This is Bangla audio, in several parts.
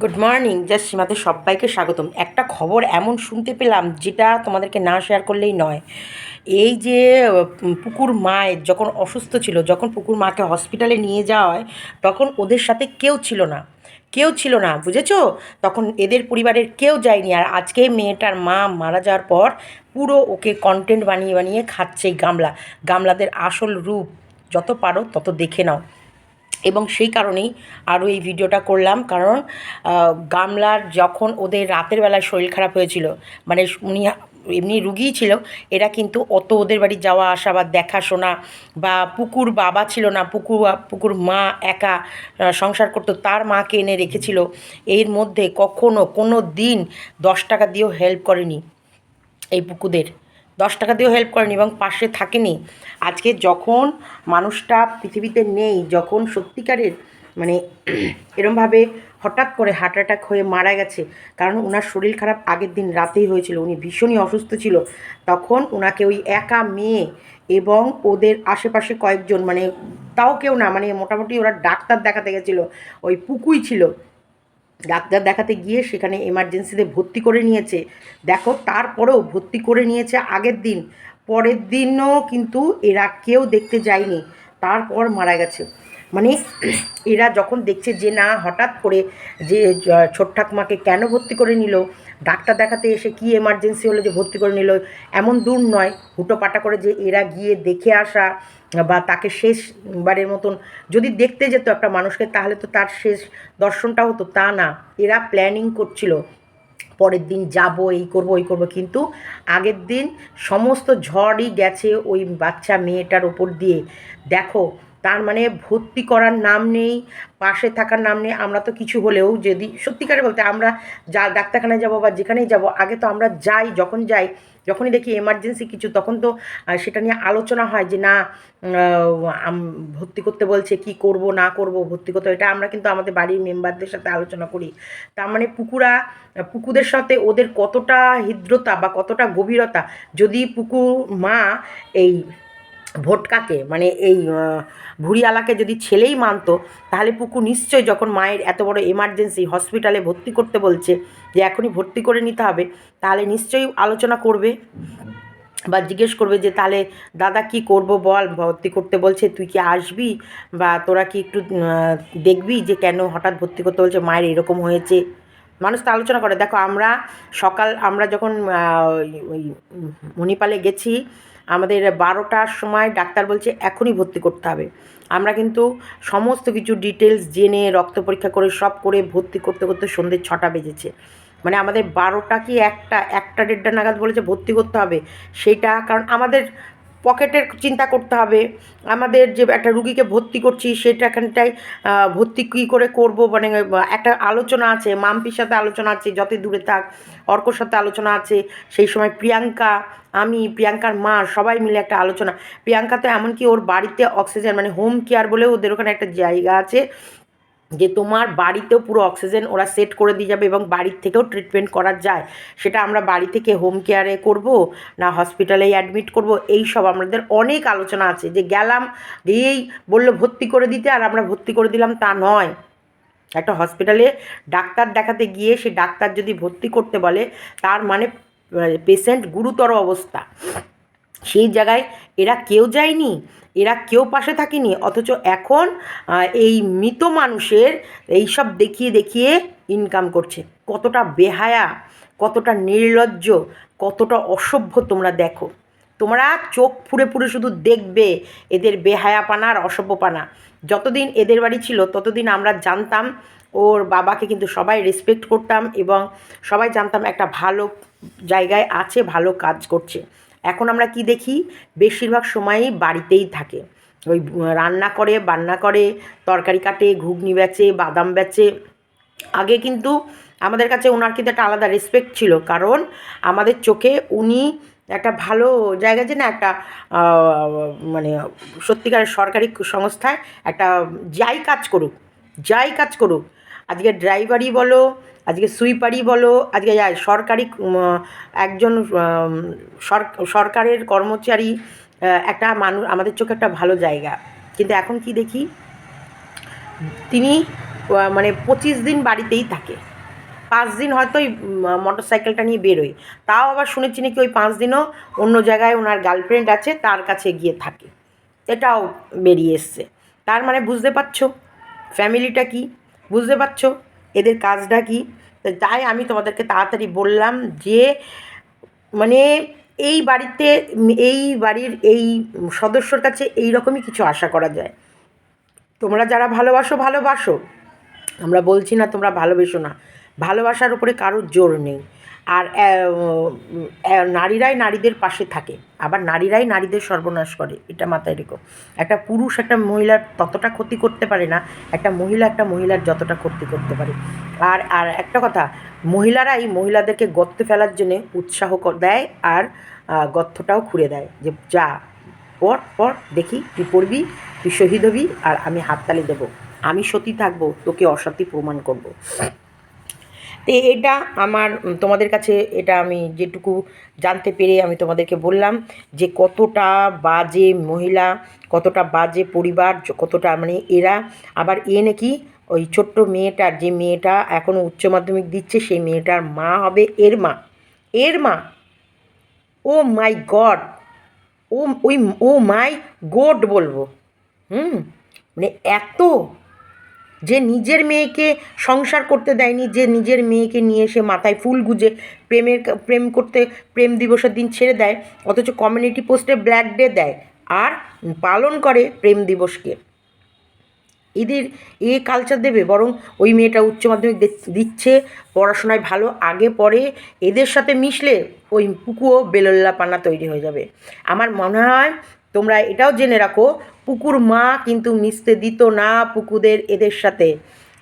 গুড মর্নিং জাস্ট সীমাতে সবাইকে স্বাগতম। একটা খবর এমন শুনতে পেলাম যেটা তোমাদেরকে না শেয়ার করলেই নয়। এই যে পুকুর মায়ের যখন অসুস্থ ছিল, যখন পুকুর মাকে হসপিটালে নিয়ে যাওয়া হয় তখন ওদের সাথে কেউ ছিল না। কেউ ছিল না, বুঝেছ? তখন এদের পরিবারের কেউ যায়নি। আর আজকে মেয়েটার মা মারা যাওয়ার পর পুরো ওকে কন্টেন্ট বানিয়ে বানিয়ে খাচ্ছে গামলা। গামলাদের আসল রূপ যত পারো তত দেখে নাও। এবং সেই কারণেই আরও এই ভিডিওটা করলাম। কারণ গামলার যখন ওদের রাতের বেলায় শরীর খারাপ হয়েছিল মানে উনি এমনি রুগীই ছিল, এরা কিন্তু অত ওদের বাড়ি যাওয়া আসা বা দেখাশোনা বা পুকুর বাবা ছিল না, পুকুর পুকুর মা একা সংসার করতো, তার মাকে এনে রেখেছিল। এর মধ্যে কখনো কোনো দিন দশ টাকা দিয়েও হেল্প করেনি এই পুকুদের। দশ টাকা দিয়েও হেল্প করেনি এবং পাশে থাকেনি। আজকে যখন মানুষটা পৃথিবীতে নেই, যখন সত্যিকারের মানে এরমভাবে হঠাৎ করে হার্ট অ্যাটাক হয়ে মারা গেছে, কারণ ওনার শরীর খারাপ আগের দিন রাতেই হয়েছিল, উনি ভীষণই অসুস্থ ছিল, তখন ওনাকে ওই একা মেয়ে এবং ওদের আশেপাশে কয়েকজন মানে তাও কেউ না মানে মোটামুটি ওরা ডাক্তার দেখাতে গেছিল, ওই পুকুই ছিল ডাক্তার দেখাতে গিয়ে সেখানে এমার্জেন্সিতে ভর্তি করে নিয়েছে। দেখো, তারপরেও ভর্তি করে নিয়েছে আগের দিন। পরের দিনও কিন্তু এরা কেউ দেখতে যায়নি। তারপর মারা গেছে। মানে এরা যখন দেখছে যে না, হঠাৎ করে যে ছোট ঠাকমাকে কেন ভর্তি করে নিল? ডাক্তার দেখাতে এসে কি এমার্জেন্সি হলো যে ভর্তি করে নিল? এমন দূর নয় হুটো পাটা করে যে এরা গিয়ে দেখে আসা বা তাকে শেষবারের মতন যদি দেখতে যেত একটা মানুষকে, তাহলে তো তার শেষ দর্শনটা হতো। তা না, এরা প্ল্যানিং করছিল, পরের দিন যাব, এই করব, ওই করব। কিন্তু আগের দিন সমস্ত ঝড়ই গেছে ওই বাচ্চা মেয়েটার ওপর দিয়ে। দেখো তার মানে ভর্তি করার নাম নেই, পাশে থাকার নাম নেই, আমরা তো কিছু হলেও যদি সত্যিকারে বলতে আমরা যা ডাক্তারখানায় যাব বা যেখানেই যাব, আগে তো আমরা যাই, যখন যাই, যখনই দেখি এমার্জেন্সি কিছু, তখন তো সেটা নিয়ে আলোচনা হয় যে না ভর্তি করতে বলছে, কি করব, না করব, ভর্তি করতে, এটা আমরা কিন্তু আমাদের বাড়ির মেম্বারদের সাথে আলোচনা করি। তার মানে পুকুরা পুকুদের সাথে ওদের কতটা হৃদ্রতা বা কতটা গভীরতা, যদি পুকুর মা এই ভোটকাকে মানে এই ভুঁড়িয়ালাকে যদি ছেলেই মানতো, তাহলে পুকু নিশ্চয়ই যখন মায়ের এত বড় এমার্জেন্সি হসপিটালে ভর্তি করতে বলছে যে এখনই ভর্তি করে নিতে হবে, তাহলে নিশ্চয়ই আলোচনা করবে বা জিজ্ঞেস করবে যে তাহলে দাদা কি করব বল, ভর্তি করতে বলছে, তুই কি আসবি বা তোরা কি একটু দেখবি যে কেন হঠাৎ ভর্তি করতে বলছে, মায়ের এরকম হয়েছে? মানুষ তো আলোচনা করে। দেখো, আমরা সকাল, আমরা যখন মণিপালে গেছি আমাদের বারোটার সময় ডাক্তার বলছে এখনই ভর্তি করতে হবে। আমরা কিন্তু সমস্ত কিছু ডিটেলস জেনে, রক্ত পরীক্ষা করে, সব করে ভর্তি করতে করতে সন্ধ্যে ছটা বেজেছে। মানে আমাদের বারোটা কি একটা একটা দেড়টা নাগাদ বলেছে ভর্তি করতে হবে। সেটা কারণ আমাদের পকেটের চিন্তা করতে হবে। আমাদের যে একটা রুগীকে ভর্তি করছি সেটাখানটায় আহ, ভর্তি কী করে করব? মানে একটা আলোচনা আছে মাম্পির সাথে আলোচনা আছে যত দূরে থাক অর্কর সাথে আলোচনা আছে সেই সময় প্রিয়াঙ্কা আমি প্রিয়াঙ্কার মা সবাই মিলে একটা আলোচনা। প্রিয়াঙ্কা তো এমনকি ওর বাড়িতে অক্সিজেন মানে হোম কেয়ার বলে ওদের ওখানে একটা জায়গা আছে। যে তোমার বাড়িতেও পুরো অক্সিজেন ওরা সেট করে দিয়ে যাবে এবং বাড়ির থেকেও ট্রিটমেন্ট করা যায়, সেটা আমরা বাড়ি থেকে হোম কেয়ারে করব, না হসপিটালেই অ্যাডমিট করব, এই সব আমাদের অনেক আলোচনা আছে। যে গেলাম, দিয়েই বলল ভর্তি করে দিতে, আর আমরা ভর্তি করে দিলাম তা নয়। একটা হসপিটালে ডাক্তার দেখাতে গিয়ে সে ডাক্তার যদি ভর্তি করতে বলে, তার মানে পেশেন্ট গুরুতর অবস্থা। সেই জায়গায় এরা কেউ যায়নি, এরা কেউ পাশে থাকেনি, অথচ এখন এই মৃত মানুষের এইসব দেখিয়ে দেখিয়ে ইনকাম করছে। কতটা বেহায়া, কতটা নির্লজ্জ, কতটা অসভ্য তোমরা দেখো। তোমরা চোখ ফুরে ফুরে শুধু দেখবে এদের বেহায়াপানা আর অসভ্যপানা। যতদিন এদের বাড়ি ছিল, ততদিন আমরা জানতাম, ওর বাবাকে কিন্তু সবাই রেসপেক্ট করতাম এবং সবাই জানতাম একটা ভালো জায়গায় আছে, ভালো কাজ করছে। এখন আমরা কি দেখি? বেশিরভাগ সময়ই বাড়িতেই থাকে। ওই রান্না করে, বান্না করে, তরকারি কাটে, ঘুগনি বেচে, বাদাম বেচে। আগে কিন্তু আমাদের কাছে ওনার কিন্তু একটা আলাদা রেসপেক্ট ছিল। কারণ আমাদের চোখে উনি একটা ভালো জায়গায় যে না একটা মানে সত্যিকারের সরকারি সংস্থায় একটা, যাই কাজ করুক, যাই কাজ করুক আজকে ড্রাইভারই বলো, আজকে সুইপারই বলো, আজকে সরকারি একজন সরকারের কর্মচারী একটা মানুষ আমাদের চোখে একটা ভালো জায়গা। কিন্তু এখন কি দেখি? তিনি মানে পঁচিশ দিন বাড়িতেই থাকে। পাঁচ দিন হয়তো ওই মোটর সাইকেলটা নিয়ে বেরোয়। তাও আবার শুনেছি নাকি ওই পাঁচ দিনও অন্য জায়গায় ওনার গার্লফ্রেন্ড আছে, তার কাছে গিয়ে থাকে। এটাও বেরিয়ে এসছে। তার মানে বুঝতে পারছ? ফ্যামিলিটা কি? বুঝতে পারছ? এদের কাজটা কি? তাই আমি তোমাদেরকে তাড়াতাড়ি বললাম যে মানে এই বাড়িতে, এই বাড়ির এই সদস্যর কাছে এই রকমই কিছু আশা করা যায়। তোমরা যারা ভালোবাসো ভালোবাসো। আমরা বলছি না তোমরা ভালোবেসো না। ভালোবাসার উপরে কারোর জোর নেই। আর নারীরাই নারীদের পাশে থাকে। আবার নারীরাই নারীদের সর্বনাশ করে, এটা মাথায় রেখো। একটা পুরুষ একটা মহিলার ততটা ক্ষতি করতে পারে না, একটা মহিলা একটা মহিলার যতটা ক্ষতি করতে পারে। আর আর একটা কথা, মহিলারাই মহিলাদেরকে গর্তে ফেলার জন্যে উৎসাহ দেয় আর গর্তটাও খুঁড়ে দেয় যে, যা, পর পর, দেখি তুই পড়বি, তুই শহীদ হবি, আর আমি হাততালি দেবো। আমি সতী থাকব, তোকে অসতী প্রমাণ করব। তো এটা আমার তোমাদের কাছে এটা আমি যেটুকু জানতে পেরে আমি তোমাদেরকে বললাম যে কতটা বাজে মহিলা, কতটা বাজে পরিবার কতটা মানে এরা আবার এ নাকি ওই ছোট্ট মেয়েটার যে মেয়েটা এখনও উচ্চ মাধ্যমিক দিচ্ছে সেই মেয়েটার মা হবে এর মা এর মা। ও মাই গড, ও, ওই, ও মাই গোড বলব। হুম মানে এত যে নিজের মেয়েকে সংসার করতে দেয়নি, যে নিজের মেয়েকে নিয়ে এসে মাথায় ফুল গুজে প্রেমের প্রেম করতে, প্রেম দিবসের দিন ছেড়ে দেয়, অথচ কমিউনিটি পোস্টে ব্ল্যাক ডে দেয় আর পালন করে প্রেম দিবসকে। এদের, এ কালচার দেবে, বরং ওই মেয়েটা উচ্চ মাধ্যমিক দিচ্ছে, পড়াশোনায় ভালো, আগে পরে এদের সাথে মিশলে ওই পুকুও বেলল্লা পানা তৈরি হয়ে যাবে। আমার মনে হয় তোমরা এটাও জেনে রাখো পুকুর মা কিন্তু মিশতে দিত না পুকুদের এদের সাথে।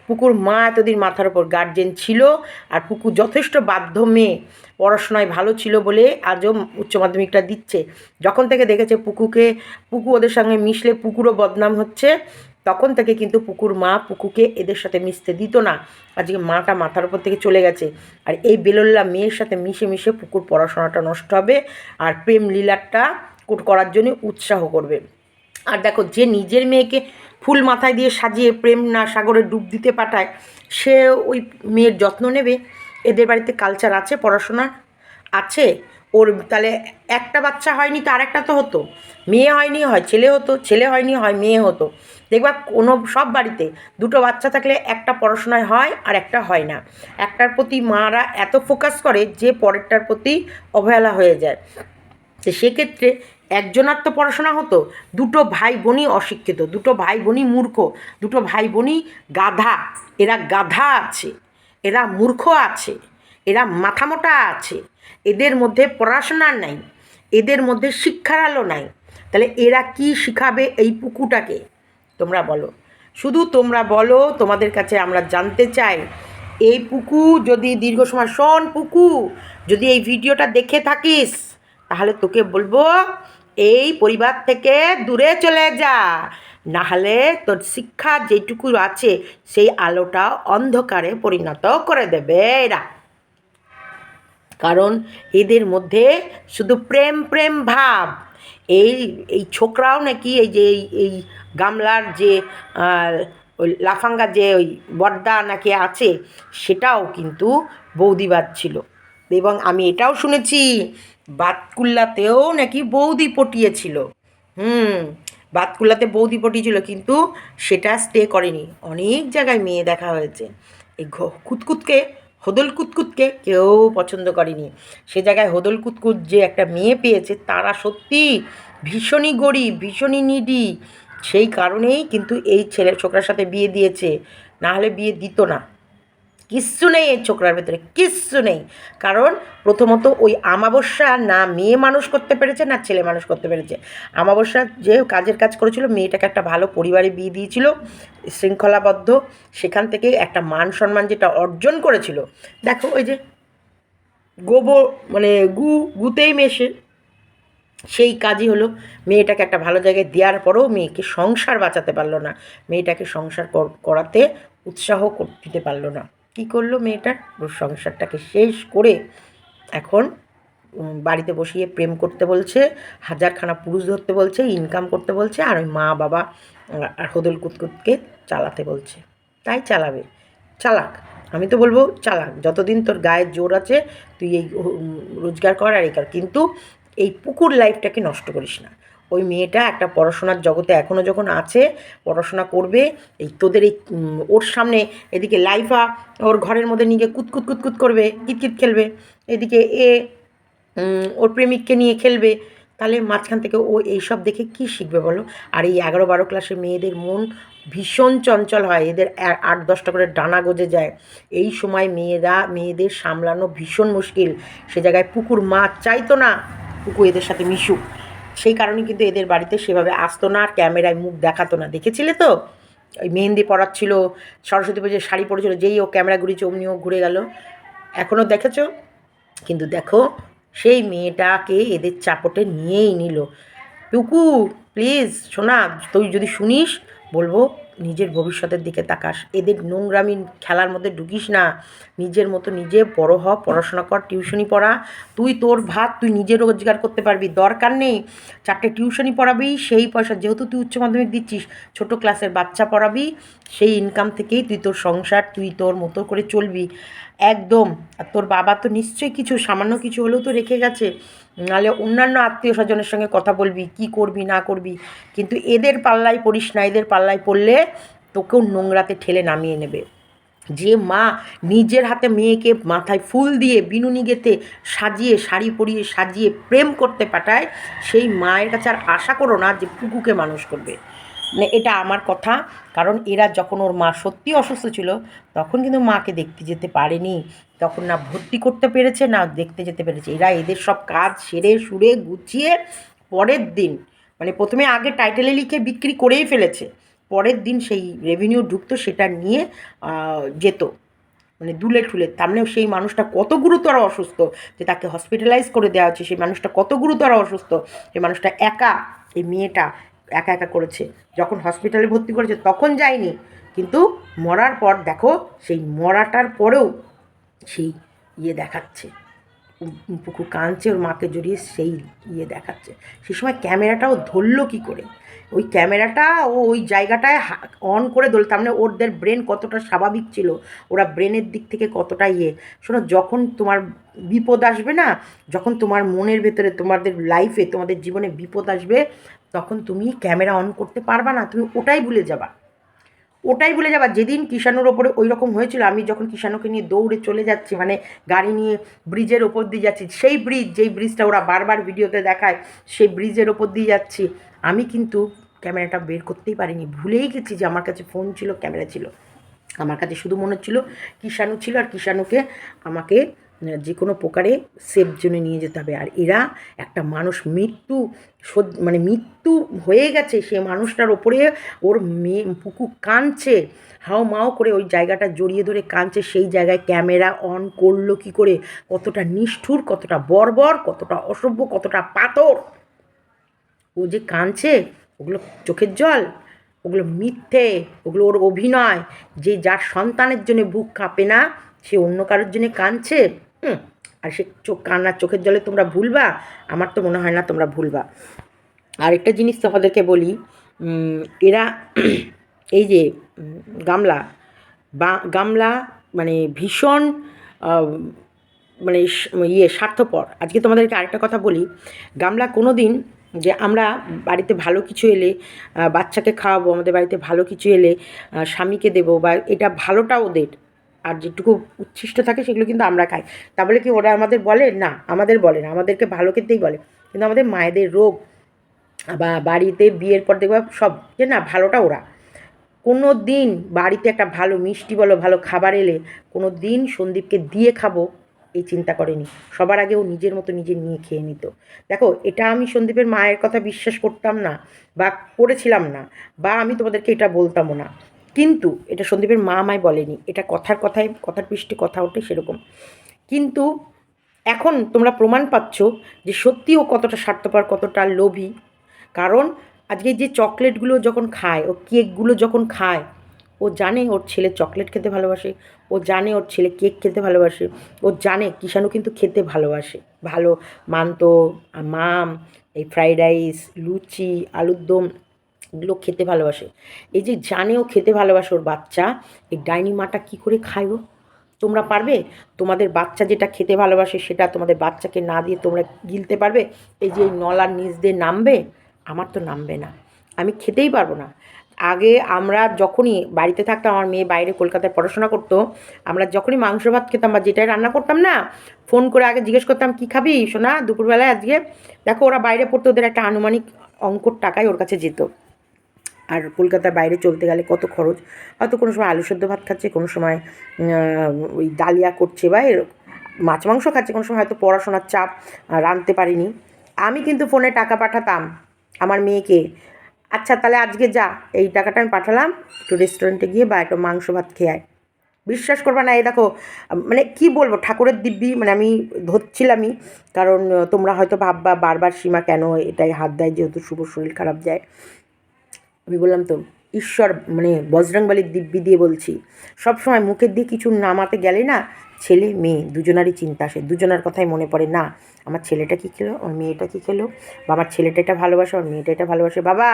পুকুর মা এতদিন মাথার ওপর গার্জেন ছিল আর পুকু যথেষ্ট বাধ্য মেয়ে। পড়াশোনায় ভালো ছিল বলে আজও উচ্চ মাধ্যমিকটা দিচ্ছে। যখন থেকে দেখেছে পুকুকে, পুকু ওদের সঙ্গে মিশলে পুকুরও বদনাম হচ্ছে, তখন থেকে কিন্তু পুকুর মা পুকুকে এদের সাথে মিশতে দিত না। আজকে মাটা মাথার উপর থেকে চলে গেছে। আর এই বেলল্লা মেয়ের সাথে মিশে মিশে পুকুর পড়াশোনাটা নষ্ট হবে আর প্রেম লীলাটা কুট- করার জন্য উৎসাহ করবে। আর দেখো যে নিজের মেয়েকে ফুল মাথায় দিয়ে সাজিয়ে প্রেম না সাগরে ডুব দিতে পাঠায়, সে ওই মেয়ের যত্ন নেবে। এদের বাড়িতে কালচার আছে পড়াশোনার আছে। ওর তাহলে একটা বাচ্চা হয়নি তো আরেকটা তো হতো। মেয়ে হয়নি, হয় ছেলে হতো, ছেলে হয়নি, হয় মেয়ে হতো। দেখবা কোনো সব বাড়িতে দুটো বাচ্চা থাকলে একটা পড়াশোনায় হয় আর একটা হয় না। একটার প্রতি মারা এত ফোকাস করে যে পরেরটার প্রতি অবহেলা হয়ে যায়। তো সেক্ষেত্রে একজনার তো পড়াশোনা হতো, দুটো ভাই বোনই অশিক্ষিত, দুটো ভাই বোনই মূর্খ, দুটো ভাই বোনই গাধা, এরা গাধা আছে, এরা মূর্খ আছে, এরা মাথামোটা আছে, এদের মধ্যে পড়াশোনার নাই, এদের মধ্যে শিক্ষার আলো নাই, তাহলে এরা কি শিখাবে এই পুকুটাকে তোমরা বলো। শুধু তোমরা বলো, তোমাদের কাছে আমরা জানতে চাই, এই পুকু যদি দীর্ঘ সময় শোন পুকু যদি এই ভিডিওটা দেখে থাকিস, তাহলে তোকে বলব এই পরিবার থেকে দূরে চলে যা। নাহলে তোর শিক্ষা যেটুকু আছে, সেই আলোটা অন্ধকারে পরিণত করে দেবে এরা। কারণ এদের মধ্যে শুধু প্রেম প্রেম ভাব। এই এই ছোকরাও নাকি এই যে, এই গামলার যে ওই লাফাঙ্গা যে, ওই বর্দা নাকি আছে, সেটাও কিন্তু বৌদিবাদ ছিল। এবং আমি এটাও শুনেছি বাতকুল্লাতেও নাকি বৌদি পটিয়েছিল। হুম, বাতকুল্লাতে বৌদি পটিয়েছিল কিন্তু সেটা স্টে করেনি। অনেক জায়গায় মেয়ে দেখা হয়েছে। এই কুতকুতকে, হদল কুতকুতকে কেউ পছন্দ করেনি। সে জায়গায় হদল কুতকুত যে একটা মেয়ে পেয়েছে, তারা সত্যি ভীষণই গরিব, ভীষণই নিডি সেই কারণেই কিন্তু এই ছেলে ছোকরার সাথে বিয়ে দিয়েছে। না হলে বিয়ে দিত না। কিচ্ছু নেই এই ছোকরার ভেতরে, কিচ্ছু নেই। কারণ প্রথমত ওই আমাবস্যা না মেয়ে মানুষ করতে পেরেছে, না ছেলে মানুষ করতে পেরেছে। আমাবস্যা যে কাজের কাজ করেছিল, মেয়েটাকে একটা ভালো পরিবারে বিয়ে দিয়েছিল, শৃঙ্খলাবদ্ধ। সেখান থেকে একটা মান সম্মান যেটা অর্জন করেছিল। দেখো ওই যে গোবর মানে গু, গুতেই মেশে। সেই কাজই হলো মেয়েটাকে একটা ভালো জায়গায় দেওয়ার পরেও মেয়েকে সংসার বাঁচাতে পারল না। মেয়েটাকে সংসার কর- করাতে উৎসাহ দিতে পারল না। কী করল মেয়েটার ওর সংসারটাকে শেষ করে এখন বাড়িতে বসিয়ে প্রেম করতে বলছে, হাজারখানা পুরুষ ধরতে বলছে ইনকাম করতে বলছে, আর ওই মা বাবা আর হদল কুতকুতকে চালাতে বলছে। তাই চালাবে। চালাক। আমি তো বলব চালাক। যতদিন তোর গায়ের জোর আছে, তুই এই রোজগার কর আর এই কর। কিন্তু এই পুকুর লাইফটাকে নষ্ট করিস না। ওই মেয়েটা একটা পড়াশোনার জগতে এখনও যখন আছে, পড়াশোনা করবে, এই তোদের এই ওর সামনে এদিকে লাইফা ওর ঘরের মধ্যে নিয়ে কুতকুত কুতকুত করবে কিতকিত খেলবে। এদিকে এ ওর প্রেমিককে নিয়ে খেলবে। তাহলে মাঝখান থেকে ও এইসব দেখে কি শিখবে বলো? আর এই এগারো বারো ক্লাসে মেয়েদের মন ভীষণ চঞ্চল হয়, এদের আট দশটা করে ডানা গজে যায়। এই সময় মেয়েরা, মেয়েদের সামলানো ভীষণ মুশকিল। সে জায়গায় পুকুর মাছ চাইতো না, পুকুর এদের সাথে মিশুক। সেই কারণে কিন্তু এদের বাড়িতে সেভাবে আসতো না, আর ক্যামেরায় মুখ দেখাতো না। দেখেছিলে তো? ওই মেহেন্দি পড়াচ্ছিল সরস্বতী পুজোর শাড়ি পরেছিল, যেই ও ক্যামেরা ঘুরেছে অমনি ও ঘুরে গেল। এখনও দেখেছ? কিন্তু দেখো, সেই মেয়েটাকে এদের চাপটে নিয়েই নিল। টুকু, প্লিজ শোনা তুই যদি শুনিস, বলব নিজের ভবিষ্যতের দিকে তাকাস। এদের নোংরামি খেলার মধ্যে ঢুকিস না। নিজের মতো নিজে বড় হ, পড়াশোনা কর টিউশনি পড়া। তুই তোর ভাত তুই নিজে রোজগার করতে পারবি, দরকার নেই। চারটে টিউশনি পড়াবি, সেই পয়সা যেহেতু তুই উচ্চ মাধ্যমিক দিচ্ছিস, ছোট ক্লাসের বাচ্চা পড়াবি, সেই ইনকাম থেকেই তুই তোর সংসার, তুই তোর মতো করে চলবি। একদম। আর তোর বাবা তো নিশ্চয়ই কিছু, সামান্য কিছু হলেও তো রেখে গেছে। নাহলে অন্যান্য আত্মীয় স্বজনের সঙ্গে কথা বলবি, কি করবি, না করবি। কিন্তু এদের পাল্লায় পড়িস না, এদের পাল্লায় পড়লে তোকেও নোংরাতে ঠেলে নামিয়ে নেবে। যে মা নিজের হাতে মেয়েকে মাথায় ফুল দিয়ে বিনুনি গেতে সাজিয়ে, শাড়ি পরিয়ে সাজিয়ে প্রেম করতে পাঠায়, সেই মায়ের কাছে আর আশা করো না যে পুকুকে মানুষ করবে। মানে এটা আমার কথা। কারণ এরা যখন ওর মা সত্যি অসুস্থ ছিল, তখন কিন্তু মাকে দেখতে যেতে পারেনি। তখন না ভর্তি করতে পেরেছে, না দেখতে যেতে পেরেছে। এরা এদের সব কাজ সেরে সুরে গুছিয়ে পরের দিন মানে প্রথমে আগে টাইটেলে লিখে বিক্রি করেই ফেলেছে, পরের দিন সেই রেভিনিউ ঢুকতো সেটা নিয়ে যেত। মানে দুলে ঠুলে। তার মানে সেই মানুষটা কত গুরুতর অসুস্থ যে তাকে হসপিটালাইজ করে দেওয়া হচ্ছে, সেই মানুষটা কত গুরুতর অসুস্থ, সেই মানুষটা একা, এই মেয়েটা একা একা করেছে। যখন হসপিটালে ভর্তি করেছে, তখন যায়নি। কিন্তু মরার পর, দেখো, সেই মরাটার পরেও সেই ইয়ে দেখাচ্ছে। পুকুর কাঁদছে, ওর মাকে জড়িয়ে সেই ইয়ে দেখাচ্ছে। সেই সময় ক্যামেরাটাও ধরলো কী করে? ওই ক্যামেরাটা ও ওই জায়গাটায় অন করে ধরল তার মানে ওদের ব্রেন কতটা স্বাভাবিক ছিল, ওরা ব্রেনের দিক থেকে কতটা ইয়ে। শোনো, যখন তোমার বিপদ আসবে না, যখন তোমার মনের ভেতরে, তোমাদের লাইফে তোমাদের জীবনে বিপদ আসবে, তখন তুমি ক্যামেরা অন করতে পারবা না, তুমি ওটাই ভুলে যাবা। ওটাই ভুলে যাবা। যেদিন কিষাণুর ওপরে ওই রকম হয়েছিল, আমি যখন কিষাণুকে নিয়ে দৌড়ে চলে যাচ্ছি মানে গাড়ি নিয়ে ব্রিজের ওপর দিয়ে যাচ্ছি, সেই ব্রিজ যেই ব্রিজটা ওরা বারবার ভিডিওতে দেখায়, সেই ব্রিজের ওপর দিয়ে যাচ্ছি, আমি কিন্তু ক্যামেরাটা বের করতেই পারিনি। ভুলেই গেছি যে আমার কাছে ফোন ছিল, ক্যামেরা ছিল। আমার কাছে শুধু মনে হচ্ছিল কিষাণু ছিল আর কিষাণুকে আমাকে যে কোনো প্রকারে সেফ জোনে নিয়ে যেতে হবে। আর এরা একটা মানুষ, মৃত্যু মানে মৃত্যু হয়ে গেছে, সে মানুষটার ওপরে ওর মেয়ে পুকু কাঁদছে হাও মাও করে ওই জায়গাটা জড়িয়ে ধরে কাঁদছে, সেই জায়গায় ক্যামেরা অন করল কি করে? কতটা নিষ্ঠুর, কতটা বর্বর, কতটা অসভ্য, কতটা পাথর। ও যে কাঁদছে ওগুলো চোখের জল, ওগুলো মিথ্যে, ওগুলো ওর অভিনয়। যে যার সন্তানের জন্য বুক কাঁপে না, সে অন্য কারোর জন্য কাঁদছে, হুম, আর সে চোখ কান্নার চোখের জলে তোমরা ভুলবা, আমার তো মনে হয় না তোমরা ভুলবা। আরেকটা জিনিস তোমাদেরকে বলি এরা এই যে গামলা, বা, গামলা মানে ভীষণ মানে ইয়ে স্বার্থপর। আজকে তোমাদেরকে আরেকটা কথা বলি, গামলা কোনো দিন যে আমরা বাড়িতে ভালো কিছু এলে বাচ্চাকে খাওয়াবো, আমাদের বাড়িতে ভালো কিছু এলে স্বামীকে দেবো বা এটা ভালোটা ওদের। আর যেটুকু উচ্ছিষ্ট থাকে সেগুলো কিন্তু আমরা খাই। তা বলে কি ওরা আমাদের বলে? না, আমাদের বলে না। আমাদেরকে ভালো খেতেই বলে। কিন্তু আমাদের মায়েদের রোগ, বা বাড়িতে বিয়ের পর দেখবা সব যে না, ভালোটা ওরা। কোনো দিন বাড়িতে একটা ভালো মিষ্টি বলো, ভালো খাবার এলে কোনো দিন সন্দীপকে দিয়ে খাব। এই চিন্তা করেনি। সবার আগে ও নিজের মতো নিজে নিয়ে খেয়ে নিত। দেখো, এটা আমি সন্দীপের মায়ের কথা বিশ্বাস করতাম না বা করেছিলাম না বা আমি তোমাদেরকে এটা বলতামও না। কিন্তু এটা সন্দীপের মা আমায় বলেনি। এটা কথার কথায়, কথার পৃষ্ঠে কথা ওঠে সেরকম। কিন্তু এখন তোমরা প্রমাণ পাচ্ছ যে সত্যি ও কতটা স্বার্থপর, কতটা লোভী। কারণ আজকে যে চকলেটগুলো যখন খায়, ও কেকগুলো যখন খায় ও জানে ওর ছেলে চকলেট খেতে ভালোবাসে, ও জানে ওর ছেলে কেক খেতে ভালোবাসে, ও জানে কিষাণু কিন্তু খেতে ভালোবাসে। ভালো মান্ত, মাম, এই ফ্রাইড রাইস, লুচি, আলুর দম, এগুলো খেতে ভালোবাসে। এই যে জানে ও খেতে ভালোবাসে ওর বাচ্চা, এই ডাইনি মাটা কী করে খায় তোমরা পারবে? তোমাদের বাচ্চা যেটা খেতে ভালোবাসে সেটা তোমাদের বাচ্চাকে না দিয়ে তোমরা গিলতে পারবে? এই যে নলার নিচ দিয়ে নামবে, আমার তো নামবে না। আমি খেতেই পারব না। আগে আমরা যখনই বাড়িতে থাকতাম, আমার মেয়ে বাইরে কলকাতায় পড়াশোনা করতো, আমরা যখনই মাংস ভাত খেতাম বা যেটাই রান্না করতাম না ফোন করে আগে জিজ্ঞেস করতাম, কী খাবি শোনা দুপুরবেলায় আজকে? দেখো, ওরা বাইরে পড়তো, ওদের একটা আনুমানিক অঙ্কর টাকাই ওর কাছে যেত। আর কলকাতার বাইরে চলতে গেলে কত খরচ? হয়তো কোনো সময় আলু সেদ্ধ ভাত খাচ্ছে, কোনো সময় ওই ডালিয়া করছে বা এর মাছ মাংস খাচ্ছে, কোনো সময় হয়তো পড়াশোনার চাপ রাঁধতে পারিনি। আমি কিন্তু ফোনে টাকা পাঠাতাম, আমার মেয়েকে আচ্ছা তাহলে আজকে যা। এই টাকাটা আমি পাঠালাম, একটু রেস্টুরেন্টে গিয়ে বা একটু মাংস ভাত খেয়ে আয়। বিশ্বাস করবে না, এই দেখো মানে কি বলব, ঠাকুরের দিব্যি মানে আমি ধরছিলামই, কারণ তোমরা হয়তো ভাববা বারবার সীমা কেন এটাই হাত দেয় যেহেতু শুভ শরীর খারাপ যায়। আমি বললাম তো, ঈশ্বর মানে বজরংবলির দিব্যি দিয়ে বলছি, সবসময় মুখের দিয়ে কিছু নামাতে গেলে না ছেলে, মেয়ে, দুজনারই চিন্তা। আসে দুজনার কথাই মনে পড়ে, না, আমার ছেলেটা কী খেলো? আমার মেয়েটা কী খেলো? বা আমার ছেলেটা এটা ভালোবাসে, আমার মেয়েটা এটা ভালোবাসে। বাবা,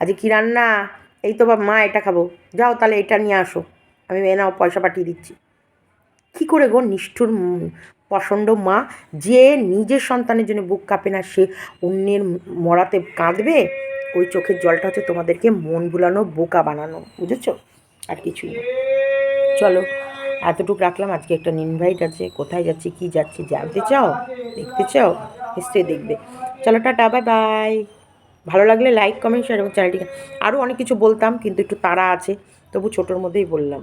আজকে কী রান্না? এই তো বাবা, মা এটা খাব। যাও তাহলে এটা নিয়ে আসো। আমি মেয়ে নাও, পয়সা পাঠিয়ে দিচ্ছি। কী করে গো নিষ্ঠুর প্রচণ্ড মা, যে নিজের সন্তানের জন্য বুক কাঁপে না, সে অন্যের মরাতে কাঁদবে? ওই চোখের জলটা হচ্ছে তোমাদেরকে মন ভুলানো বোকা বানানো। বুঝেছ? আর কিছুই চলো। এতটুকু রাখলাম, আজকে একটা ইনভাইট আছে, কোথায় যাচ্ছি, কি যাচ্ছি, জানতে চাও, দেখতে চাও, নিশ্চয়ই দেখবে। চলো, টাটা বাই বাই ভালো লাগলে লাইক কমেন্ট শেয়ার এবং চ্যানেলটিকে আরও অনেক কিছু বলতাম, কিন্তু একটু তাড়া আছে, তবু ছোটোর মধ্যেই বললাম।